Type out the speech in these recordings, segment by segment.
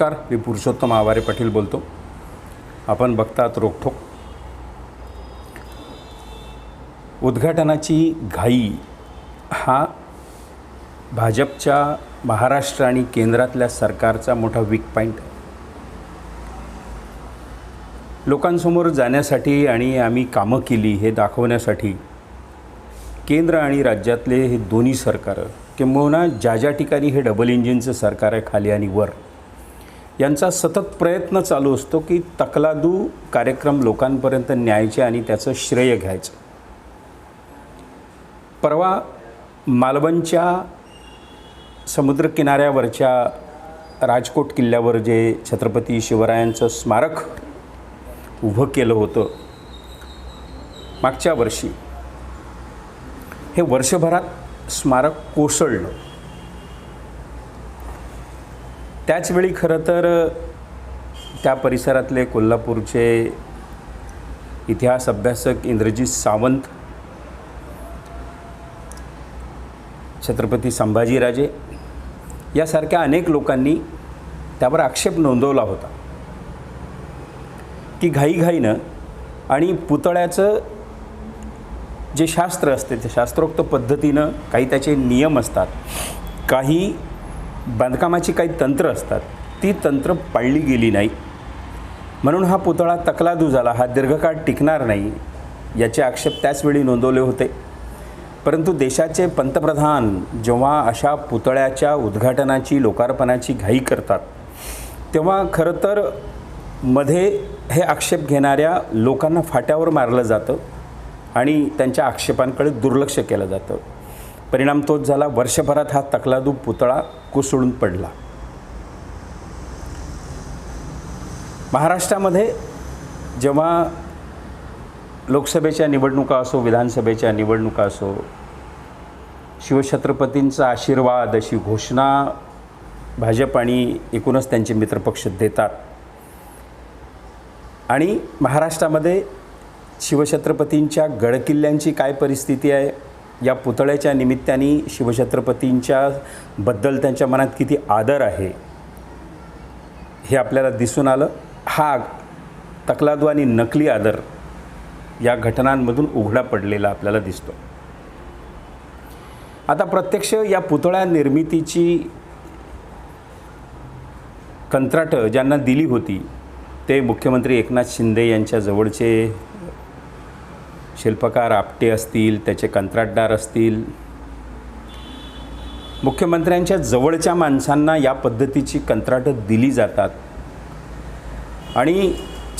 नमस्कार मी पुरुषोत्तम आवारे पाटील बोलतो. आपण बघतात रोखोक उद्घाटनाची घाई हा भाजपच्या महाराष्ट्र आणि केंद्रातल्या सरकारचा मोठा वीक पॉईंट आहे. लोकांसमोर जाण्यासाठी आणि आम्ही कामं केली हे दाखवण्यासाठी केंद्र आणि राज्यातले हे दोन्ही सरकारं किंबहुना ज्या ज्या ठिकाणी हे डबल इंजिनचं सरकार आहे खाली आणि वर यांचा सतत प्रयत्न चालू असतो की तकलादू कार्यक्रम लोकांपर्यंत न्यायचे आणि त्याचं श्रेय घ्यायचं. परवा मालवणच्या समुद्रकिनाऱ्यावरच्या राजकोट किल्ल्यावर जे छत्रपती शिवरायांचं स्मारक उभं केलं होतं मागच्या वर्षी हे वर्षभरात स्मारक कोसळलं. त्याचवेळी खरं तर त्या परिसरातले कोल्हापूरचे इतिहास अभ्यासक इंद्रजित सावंत छत्रपती संभाजीराजे यासारख्या अनेक लोकांनी त्यावर आक्षेप नोंदवला होता. की घाईघाईनं आणि पुतळ्याचं जे शास्त्र असते ते शास्त्रोक्त पद्धतीनं काही त्याचे नियम असतात काही बांधकामाची काही तंत्र असतात ती तंत्र पाळली गेली नाही. म्हणून हा पुतळा तकलादू झाला हा दीर्घकाळ टिकणार नाही याचे आक्षेप त्याचवेळी नोंदवले होते. परंतु देशाचे पंतप्रधान जेव्हा अशा पुतळ्याच्या उद्घाटनाची लोकार्पणाची घाई करतात तेव्हा खरं तर मध्ये हे आक्षेप घेणाऱ्या लोकांना फाट्यावर मारलं जातं आणि त्यांच्या आक्षेपांकडे दुर्लक्ष केलं जातं. परिणाम तोच झाला. वर्षभरात हा तकलादू पुतळा कोसळून पडला. महाराष्ट्रामध्ये जेव्हा लोकसभेच्या निवडणुका असो विधानसभेच्या निवडणुका असो शिवछत्रपतींचा आशीर्वाद अशी घोषणा भाजप आणि एकूणच त्यांचे मित्रपक्ष देतात. आणि महाराष्ट्रामध्ये शिवछत्रपतींच्या गडकिल्ल्यांची काय परिस्थिती आहे? या पुतळ्याच्या निमित्ताने शिवछत्रपतींच्या बद्दल त्यांच्या मनात किती आदर आहे हे आपल्याला दिसून आलं. हा तकलादू आणि नकली आदर या घटनांमधून उघडा पडलेला आपल्याला दिसतो. आता प्रत्यक्ष या पुतळ्या निर्मितीची कंत्राटं ज्यांना दिली होती ते मुख्यमंत्री एकनाथ शिंदे यांच्या जवळचे शिल्पकार आपटे असतील त्याचे कंत्राटदार असतील. मुख्यमंत्र्यांच्या जवळच्या माणसांना या पद्धतीची कंत्राटं दिली जातात. आणि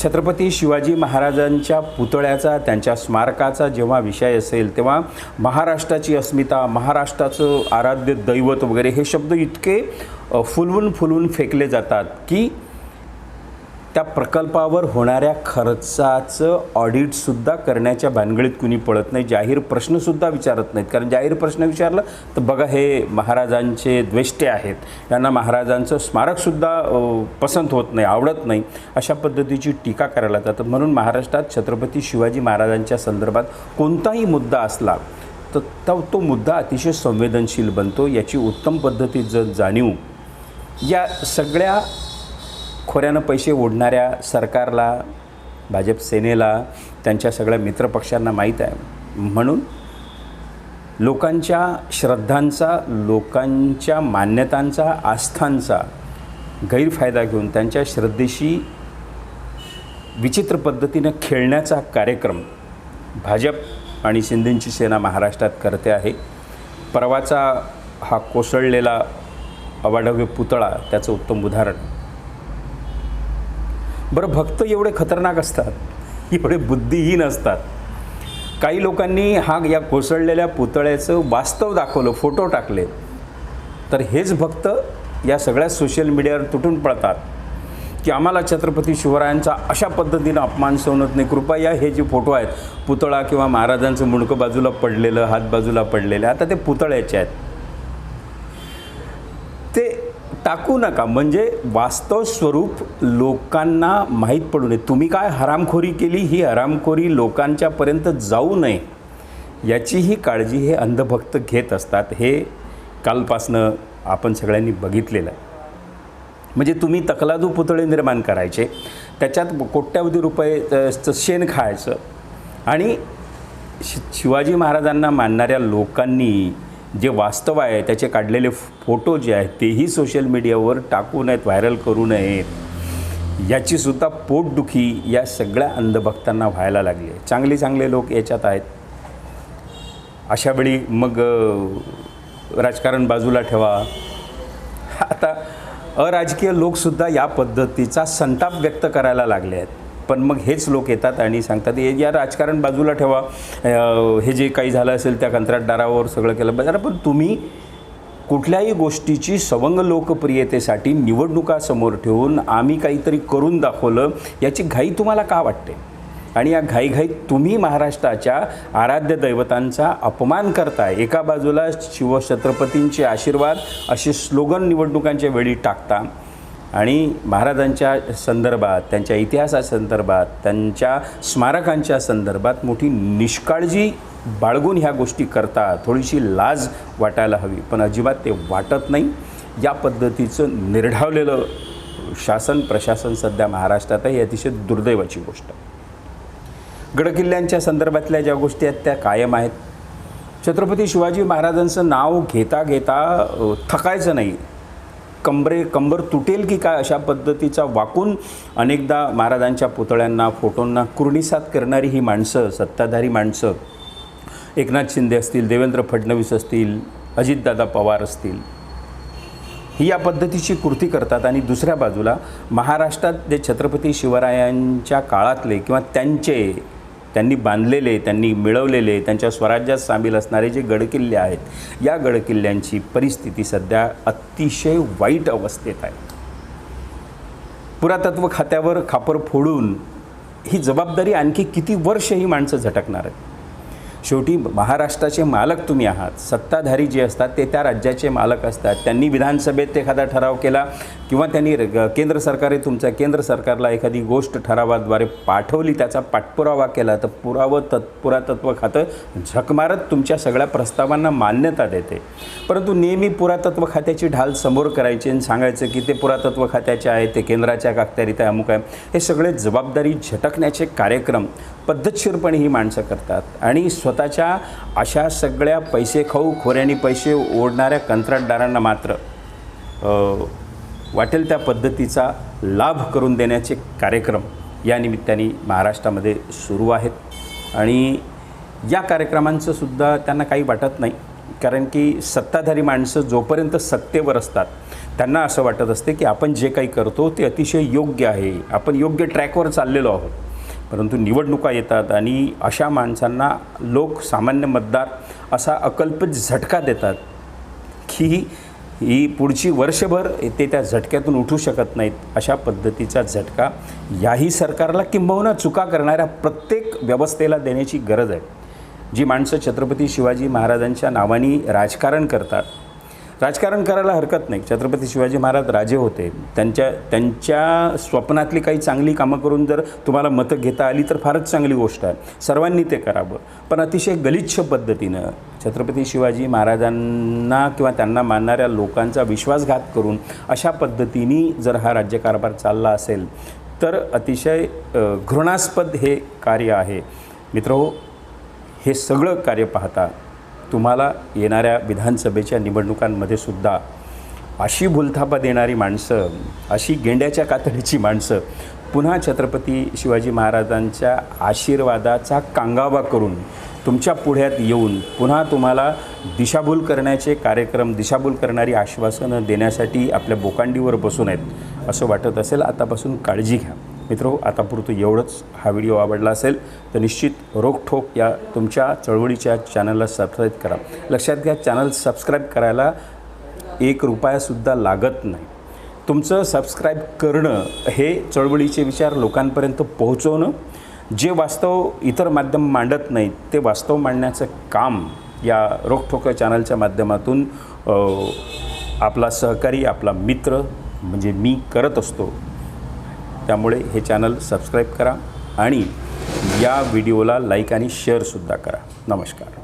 छत्रपती शिवाजी महाराजांच्या पुतळ्याचा त्यांच्या स्मारकाचा जेव्हा विषय असेल तेव्हा महाराष्ट्राची अस्मिता महाराष्ट्राचं आराध्य दैवत वगैरे हे शब्द इतके फुलवून फुलवून फेकले जातात की त्या प्रकल्पावर होणाऱ्या खर्चाचं ऑडिटसुद्धा करण्याच्या भानगडीत कुणी पळत नाही जाहीर प्रश्नसुद्धा विचारत नाहीत. कारण जाहीर प्रश्न विचारलं तर बघा हे महाराजांचे द्वेष्टे आहेत. यांना महाराजांचं स्मारकसुद्धा पसंत होत नाही आवडत नाही. अशा पद्धतीची टीका करायला जातात. म्हणून महाराष्ट्रात छत्रपती शिवाजी महाराजांच्या संदर्भात कोणताही मुद्दा असला तर तो तो मुद्दा अतिशय संवेदनशील बनतो. याची उत्तम पद्धतीत जर जाणीव या सगळ्या खोऱ्यानं पैसे ओढणाऱ्या सरकारला भाजप सेनेला त्यांच्या सगळ्या मित्रपक्षांना माहीत आहे. म्हणून लोकांच्या श्रद्धांचा लोकांच्या मान्यतांचा आस्थांचा गैरफायदा घेऊन त्यांच्या श्रद्धेशी विचित्र पद्धतीनं खेळण्याचा कार्यक्रम भाजप आणि शिंदेंची सेना महाराष्ट्रात करते आहे. परवाचा हा कोसळलेला अवाढव्य पुतळा त्याचं उत्तम उदाहरण बरं भक्त एवढे खतरनाक असतात एवढे बुद्धिहीन असतात. काही लोकांनी हा या कोसळलेल्या पुतळ्याचं वास्तव दाखवलं फोटो टाकले. तर हेच भक्त या सगळ्या सोशल मीडियावर तुटून पडतात की आम्हाला छत्रपती शिवरायांचा अशा पद्धतीनं अपमान सहनत नाही. कृपया हे जे फोटो आहेत पुतळा किंवा महाराजांचं मुंडकं बाजूला पडलेलं हात बाजूला पडलेलं आता ते पुतळ्याचे आहेत. टाकू नका. म्हणजे वास्तव स्वरूप लोकांना माहीत पडू नये. तुम्ही काय हरामखोरी केली ही हरामखोरी लोकांच्यापर्यंत जाऊ नये. याचीही काळजी हे अंधभक्त घेत असतात. हे कालपासनं आपण सगळ्यांनी बघितलेलं आहे. म्हणजे तुम्ही तकलादू पुतळे निर्माण करायचे त्याच्यात कोट्यावधी रुपयेचं शेण खायचं आणि शि शिवाजी महाराजांना मानणाऱ्या लोकांनी जे वास्तव आहे त्याचे काढलेले फोटो जे आहेत तेही सोशल मीडियावर टाकू नयेत व्हायरल करू नयेत. याचीसुद्धा पोटदुखी या सगळ्या अंधभक्तांना व्हायला लागली आहे. चांगले चांगले लोक याच्यात आहेत. अशावेळी मग राजकारण बाजूला ठेवा. आता अराजकीय लोकसुद्धा या पद्धतीचा संताप व्यक्त करायला लागले आहेत. पण मग हेच लोक येतात आणि सांगतात "हे या राजकारण बाजूला ठेवा. हे जे काही झालं असेल त्या कंत्राटदारावर सगळं केलं. पाहिजे पण तुम्ही कुठल्याही गोष्टीची सवंग लोकप्रियतेसाठी निवडणुका समोर ठेवून आम्ही काहीतरी करून दाखवलं याची घाई तुम्हाला का वाटते? आणि या घाईघाईत तुम्ही महाराष्ट्राच्या आराध्य दैवतांचा अपमान करताय. एका बाजूला शिवछत्रपतींचे आशीर्वाद असे स्लोगन निवडणुकांच्या वेळी टाकता आणि महाराजांच्या संदर्भात त्यांच्या इतिहासासंदर्भात त्यांच्या स्मारकांच्या संदर्भात मोठी निष्काळजी बाळगून ह्या गोष्टी करता थोडीशी लाज वाटायला हवी पण अजिबात ते वाटत नाही. या पद्धतीचं निर्ढावलेलं शासन प्रशासन सध्या महाराष्ट्रात आहे ही अतिशय दुर्दैवाची गोष्ट गडकिल्ल्यांच्या संदर्भातल्या ज्या गोष्टी आहेत त्या कायम आहेत. छत्रपती शिवाजी महाराजांचं नाव घेता घेता थकायचं नाही. कंबरे कंबर तुटेल की काय अशा पद्धतीचा वाकून अनेकदा महाराजांच्या पुतळ्यांना फोटोंना कुर्णिसात करणारी ही माणसं सत्ताधारी माणसं. एकनाथ शिंदे असतील देवेंद्र फडणवीस असतील अजितदादा पवार असतील. ही या पद्धतीची कृती करतात आणि दुसऱ्या बाजूला महाराष्ट्रात जे छत्रपती शिवरायांच्या काळातले किंवा त्यांचे त्यांनी बांधलेले त्यांनी मिळवलेले त्यांच्या स्वराज्यात सामील असणारे जे गडकिल्ले आहेत या गडकिल्ल्यांची परिस्थिती सध्या अतिशय वाईट अवस्थेत आहे. पुरातत्व खात्यावर खापर फोडून ही जबाबदारी आणखी किती वर्ष ही माणसं झटकणार आहेत? शेवटी महाराष्ट्राचे मालक तुम्ही आहात सत्ताधारी जे असतात ते त्या राज्याचे मालक असतात. त्यांनी विधानसभेत एखादा ठराव केला किंवा त्यांनी केंद्र सरकारने तुमच्या केंद्र सरकारला एखादी गोष्ट ठरावाद्वारे पाठवली त्याचा पाठपुरावा केला तर पुरावं तत् पुरातत्व खातं झकमारत तुमच्या सगळ्या प्रस्तावांना मान्यता देते. परंतु नेहमी पुरातत्व खात्याची ढाल समोर करायची आणि सांगायचं की ते पुरातत्व खात्याचे आहे ते केंद्राच्या अखत्यारीत आहे अमुक आहे. हे सगळे जबाबदारी झटकण्याचे कार्यक्रम पद्धतशीरपणे ही माणसं करतात. आणि स्वतःच्या अशा सगळ्या पैसे खाऊ खोऱ्यानी पैसे ओढणाऱ्या कंत्राटदारांना मात्र वाटेल त्या पद्धतीचा लाभ करून देण्याचे कार्यक्रम या निमित्ताने महाराष्ट्रामध्ये सुरू आहेत. आणि या कार्यक्रमांचं सुद्धा त्यांना काही वाटत नाही. कारण की सत्ताधारी माणसं जोपर्यंत सत्तेवर असतात त्यांना असं वाटत असते की आपण जे काही करतो ते अतिशय योग्य आहे. आपण योग्य ट्रॅकवर चाललेलो आहोत. परंतु निवडणुका येतात आणि अशा माणसांना लोक सामान्य मतदार असा अकल्पित झटका देतात की ही पुढची वर्षभर ते त्या झटक्यातून उठू शकत नाहीत अशा पद्धतीचा झटका याही सरकारला किंबहुना चुका करणाऱ्या प्रत्येक व्यवस्थेला देण्याची गरज आहे. जी माणसं छत्रपती शिवाजी महाराजांच्या नावाने राजकारण करतात राजकारण करायला हरकत नाही. छत्रपती शिवाजी महाराज राजे होते. त्यांच्या त्यांच्या स्वप्नातली काही चांगली कामं करून जर तुम्हाला मतं घेता आली तर फारच चांगली गोष्ट आहे. सर्वांनी ते करावं. पण अतिशय गलिच्छ पद्धतीनं छत्रपती शिवाजी महाराजांना किंवा त्यांना मानणाऱ्या लोकांचा विश्वासघात करून अशा पद्धतीने जर हा राज्यकारभार चालला असेल तर अतिशय घृणास्पद हे कार्य आहे. मित्र हे सगळं कार्य पाहता तुम्हाला येणाऱ्या विधानसभेच्या निवडणुकांमध्ये सुद्धा अशी भुलथापा देणारी माणसं अशी गेंड्याच्या कातडीची माणसं पुन्हा छत्रपती शिवाजी महाराजांच्या आशीर्वादाचा कांगावा करून तुमच्या पुढ्यात येऊन पुन्हा तुम्हाला दिशाभूल करण्याचे कार्यक्रम दिशाभूल करणारी आश्वासनं देण्यासाठी आपल्या बोकांडीवर बसून आहेत असं वाटत असेल आतापासून काळजी घ्या. मित्रो आतापुरतं एवढंच. हा व्हिडिओ आवडला असेल तर निश्चित रोखठोक या तुमच्या चळवळीच्या चॅनलला सबस्क्राईब करा. लक्षात घ्या चॅनल सबस्क्राईब करायला एक रुपयासुद्धा लागत नाही. तुमचं सबस्क्राईब करणं हे चळवळीचे विचार लोकांपर्यंत पोहोचवणं जे वास्तव इतर माध्यम मांडत नाहीत ते वास्तव मांडण्याचं काम या रोखठोक चॅनलच्या माध्यमातून आपला सहकारी आपला मित्र म्हणजे मी करत असतो. त्यामुळे हे चॅनल सबस्क्राईब करा आणि या व्हिडिओला लाईक आणि शेअरसुद्धा करा. नमस्कार.